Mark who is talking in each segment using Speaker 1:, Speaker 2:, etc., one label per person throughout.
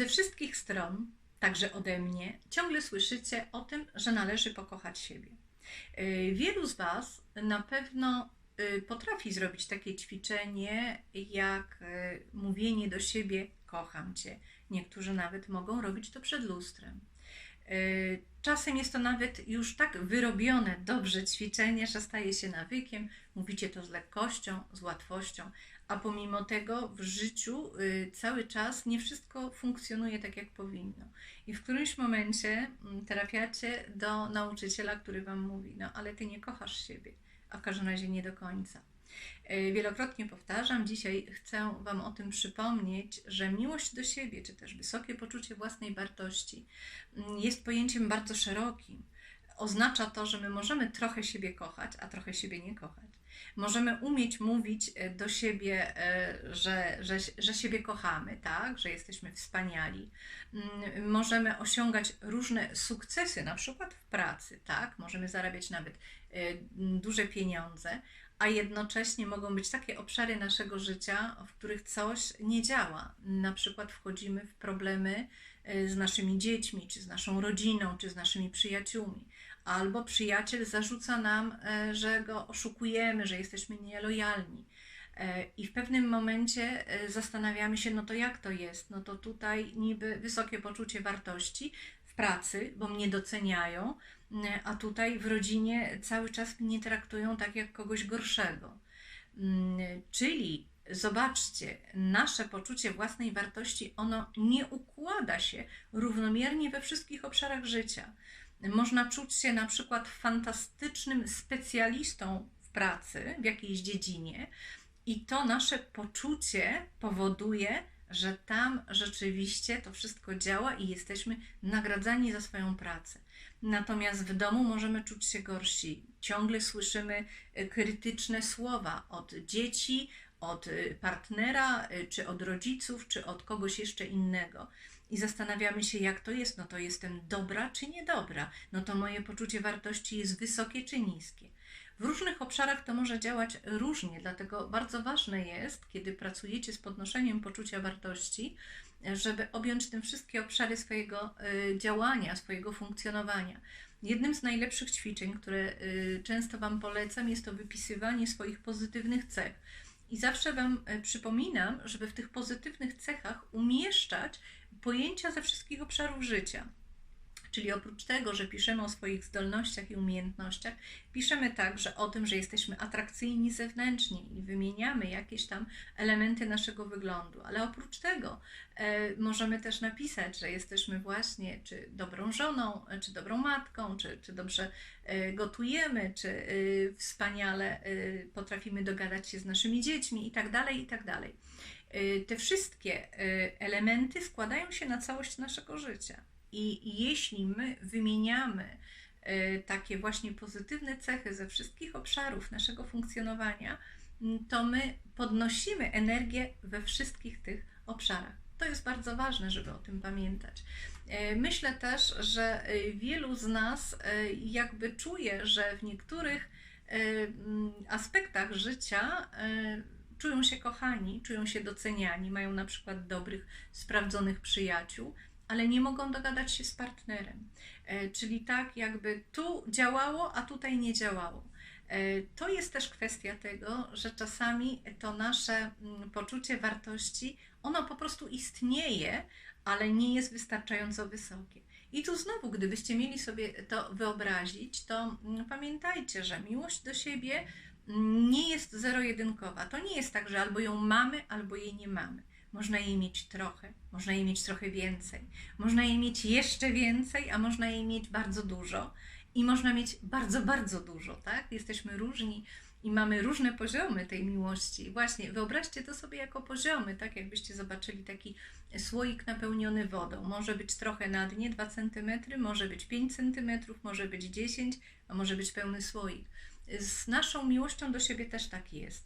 Speaker 1: Ze wszystkich stron, także ode mnie, ciągle słyszycie o tym, że należy pokochać siebie. Y, Wielu z Was na pewno y, potrafi zrobić takie ćwiczenie, jak y, mówienie do siebie: Kocham Cię. Niektórzy nawet mogą robić to przed lustrem. Czasem jest to nawet już tak wyrobione dobrze ćwiczenie, że staje się nawykiem. Mówicie to z lekkością, z łatwością, a pomimo tego w życiu y, cały czas nie wszystko funkcjonuje tak, jak powinno. I w którymś momencie mm, trafiacie do nauczyciela, który wam mówi: No, ale ty nie kochasz siebie, a w każdym razie nie do końca. Y, Wielokrotnie powtarzam, dzisiaj chcę Wam o tym przypomnieć, że miłość do siebie, czy też wysokie poczucie własnej wartości, mm, jest pojęciem bardzo szerokim. Oznacza to, że my możemy trochę siebie kochać, a trochę siebie nie kochać. Możemy umieć mówić e, do siebie, e, że, że, że siebie kochamy, tak? że jesteśmy wspaniali. Mm, Możemy osiągać różne sukcesy, na przykład w pracy, tak? możemy zarabiać nawet e, duże pieniądze, a jednocześnie mogą być takie obszary naszego życia, w których coś nie działa. Na przykład wchodzimy w problemy z naszymi dziećmi, czy z naszą rodziną, czy z naszymi przyjaciółmi. Albo przyjaciel zarzuca nam, e, że go oszukujemy, że jesteśmy nielojalni. E, I w pewnym momencie e, zastanawiamy się, no to jak to jest? No to tutaj niby wysokie poczucie wartości w pracy, bo mnie doceniają, a tutaj w rodzinie cały czas mnie traktują tak jak kogoś gorszego. Czyli zobaczcie, nasze poczucie własnej wartości, ono nie układa się równomiernie we wszystkich obszarach życia. Można czuć się na przykład fantastycznym specjalistą w pracy, w jakiejś dziedzinie, i to nasze poczucie powoduje, że tam rzeczywiście to wszystko działa i jesteśmy nagradzani za swoją pracę. Natomiast w domu możemy czuć się gorsi. Ciągle słyszymy e, krytyczne słowa od dzieci, od e, partnera, e, czy od rodziców, czy od kogoś jeszcze innego. I zastanawiamy się, jak to jest. No to jestem dobra czy niedobra? No to moje poczucie wartości jest wysokie czy niskie? W różnych obszarach to może działać różnie, dlatego bardzo ważne jest, kiedy pracujecie z podnoszeniem poczucia wartości, żeby objąć tym wszystkie obszary swojego y, działania, swojego funkcjonowania. Jednym z najlepszych ćwiczeń, które y, często Wam polecam, jest to wypisywanie swoich pozytywnych cech. I zawsze Wam y, przypominam, żeby w tych pozytywnych cechach umieszczać pojęcia ze wszystkich obszarów życia. Czyli oprócz tego, że piszemy o swoich zdolnościach i umiejętnościach, piszemy także o tym, że jesteśmy atrakcyjni zewnętrznie i wymieniamy jakieś tam elementy naszego wyglądu. Ale oprócz tego e, możemy też napisać, że jesteśmy właśnie czy dobrą żoną, czy dobrą matką, czy, czy dobrze e, gotujemy, czy e, wspaniale e, potrafimy dogadać się z naszymi dziećmi i tak dalej, i tak dalej. E, Te wszystkie e, elementy składają się na całość naszego życia. I jeśli my wymieniamy e, takie właśnie pozytywne cechy ze wszystkich obszarów naszego funkcjonowania, to my podnosimy energię we wszystkich tych obszarach. To jest bardzo ważne, żeby o tym pamiętać. E, Myślę też, że e, wielu z nas jakby czuje, że w niektórych aspektach życia czują się kochani, czują się doceniani, mają na przykład dobrych, sprawdzonych przyjaciół, ale nie mogą dogadać się z partnerem. E, Czyli tak, jakby tu działało, a tutaj nie działało. E, To jest też kwestia tego, że czasami to nasze mm, poczucie wartości, ono po prostu istnieje, ale nie jest wystarczająco wysokie. I tu znowu, gdybyście mieli sobie to wyobrazić, to mm, pamiętajcie, że miłość do siebie mm, nie jest zero-jedynkowa. To nie jest tak, że albo ją mamy, albo jej nie mamy. Można jej mieć trochę, można jej mieć trochę więcej, można jej mieć jeszcze więcej, a można jej mieć bardzo dużo i można mieć bardzo, bardzo dużo, tak? Jesteśmy różni i mamy różne poziomy tej miłości. Właśnie, wyobraźcie to sobie jako poziomy, tak? Jakbyście zobaczyli taki słoik napełniony wodą. Może być trochę na dnie 2 cm, może być 5 cm, może być 10, a może być pełny słoik. Z naszą miłością do siebie też tak jest.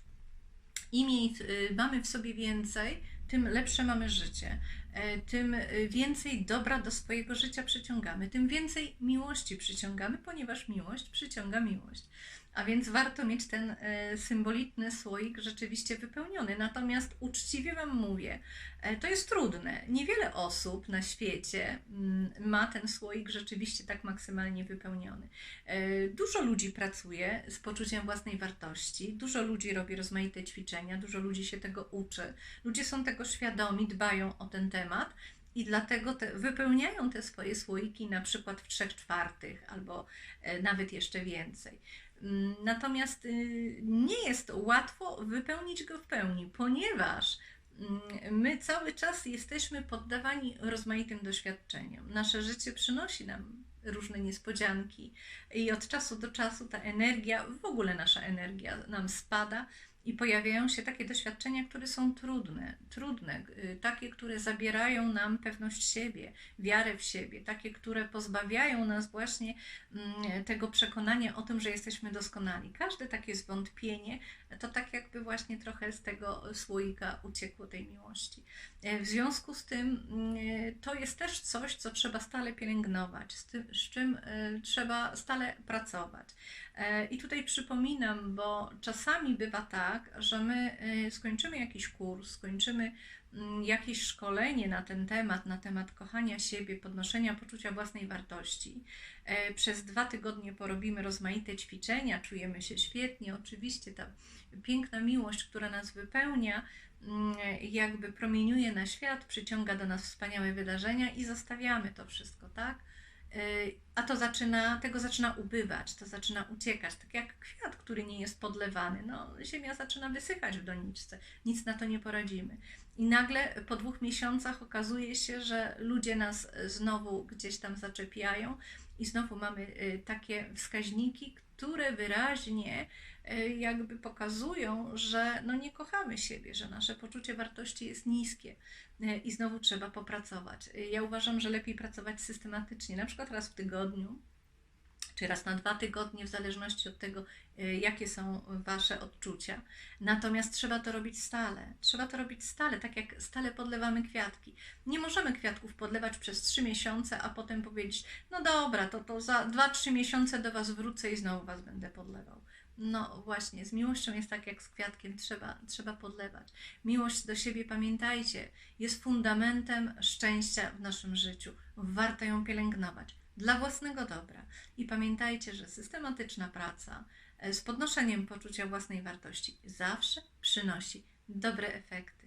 Speaker 1: Im jej, y, mamy w sobie więcej, tym lepsze mamy życie. e, tym e, więcej dobra do swojego życia przyciągamy, tym więcej miłości przyciągamy, ponieważ miłość przyciąga miłość. A więc warto mieć ten e, symboliczny słoik rzeczywiście wypełniony. Natomiast uczciwie Wam mówię, e, to jest trudne. Niewiele osób na świecie mm, ma ten słoik rzeczywiście tak maksymalnie wypełniony. E, Dużo ludzi pracuje z poczuciem własnej wartości, dużo ludzi robi rozmaite ćwiczenia, dużo ludzi się tego uczy. Ludzie są tego świadomi, dbają o ten temat. I dlatego te, wypełniają te swoje słoiki na przykład w trzech czwartych albo nawet jeszcze więcej. Natomiast y, nie jest łatwo wypełnić go w pełni, ponieważ mm, my cały czas jesteśmy poddawani rozmaitym doświadczeniom. Nasze życie przynosi nam różne niespodzianki i od czasu do czasu ta energia, w ogóle nasza energia nam spada i pojawiają się takie doświadczenia, które są trudne, trudne, y, takie, które zabierają nam pewność siebie, wiarę w siebie, takie, które pozbawiają nas właśnie mm, tego przekonania o tym, że jesteśmy doskonali. Każde takie zwątpienie to tak jakby właśnie trochę z tego słoika uciekło tej miłości. E, W związku z tym mm, to jest też coś, co trzeba stale pielęgnować, z, tym, z czym e, trzeba stale pracować. E, I tutaj przypominam, bo czasami bywa tak, że my e, skończymy jakiś kurs, skończymy mm, jakieś szkolenie na ten temat, na temat kochania siebie, podnoszenia poczucia własnej wartości. E, Przez dwa tygodnie porobimy rozmaite ćwiczenia, czujemy się świetnie. Oczywiście ta piękna miłość, która nas wypełnia, mm, jakby promieniuje na świat, przyciąga do nas wspaniałe wydarzenia i zostawiamy to wszystko, tak? A to zaczyna, tego zaczyna ubywać, to zaczyna uciekać, tak jak kwiat, który nie jest podlewany. No, ziemia zaczyna wysychać w doniczce, nic na to nie poradzimy. I nagle po dwóch miesiącach okazuje się, że ludzie nas znowu gdzieś tam zaczepiają i znowu mamy y, takie wskaźniki, które wyraźnie y, jakby pokazują, że no nie kochamy siebie, że nasze poczucie wartości jest niskie y, i znowu trzeba popracować. Y, Ja uważam, że lepiej pracować systematycznie, na przykład raz w tygodniu, czy raz na dwa tygodnie, w zależności od tego, y, jakie są Wasze odczucia. Natomiast trzeba to robić stale. Trzeba to robić stale, tak jak stale podlewamy kwiatki. Nie możemy kwiatków podlewać przez trzy miesiące, a potem powiedzieć: No dobra, to, to za dwa, trzy miesiące do Was wrócę i znowu Was będę podlewał. No właśnie, z miłością jest tak jak z kwiatkiem, trzeba, trzeba podlewać. Miłość do siebie, pamiętajcie, jest fundamentem szczęścia w naszym życiu. Warto ją pielęgnować dla własnego dobra. I pamiętajcie, że systematyczna praca e, z podnoszeniem poczucia własnej wartości zawsze przynosi dobre efekty.